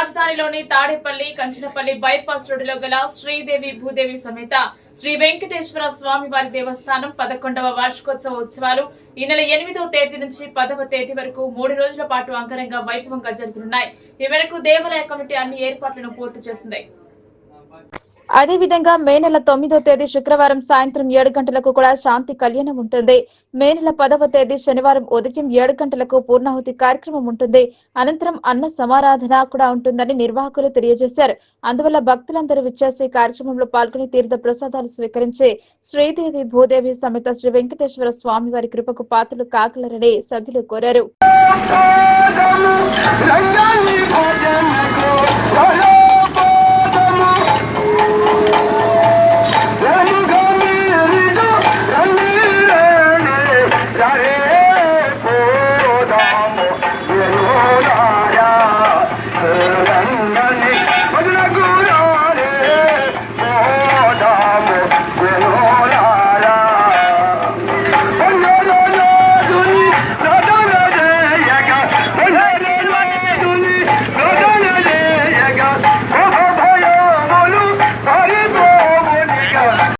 రాజధానిలోని Tadepalli Kanchanapalli bypass రోడ్డులో గల శ్రీదేవి భూదేవి సమేత శ్రీ వెంకటేశ్వర స్వామి వారి దేవస్థానం పదకొండవ వార్షికోత్సవ ఉత్సవాలు ఈ నెల ఎనిమిదవ తేదీ నుంచి పదవ తేదీ వరకు మూడు రోజుల పాటు అంగరంగ వైభవంగా జరుగుతున్నాయి ఈ మేరకు దేవాలయ కమిటీ అన్ని ఏర్పాట్లను పూర్తి చేసింది. అదేవిధంగా మే నెల తొమ్మిదో తేదీ శుక్రవారం సాయంత్రం ఏడు గంటలకు కూడా శాంతి కళ్యాణం ఉంటుంది. మే నెల పదవ తేదీ శనివారం ఉదయం ఏడు గంటలకు పూర్ణాహుతి కార్యక్రమం ఉంటుంది. అనంతరం అన్న సమారాధన కూడా ఉంటుందని నిర్వాహకులు తెలియజేశారు. అందువల్ల భక్తులందరూ విచ్చేసి కార్యక్రమంలో పాల్గొని తీర్థ ప్రసాదాలు స్వీకరించి శ్రీదేవి భూదేవి సమేత శ్రీ వెంకటేశ్వర స్వామి వారి కృపకు పాత్రలు కాగలరని సభ్యులు కోరారు.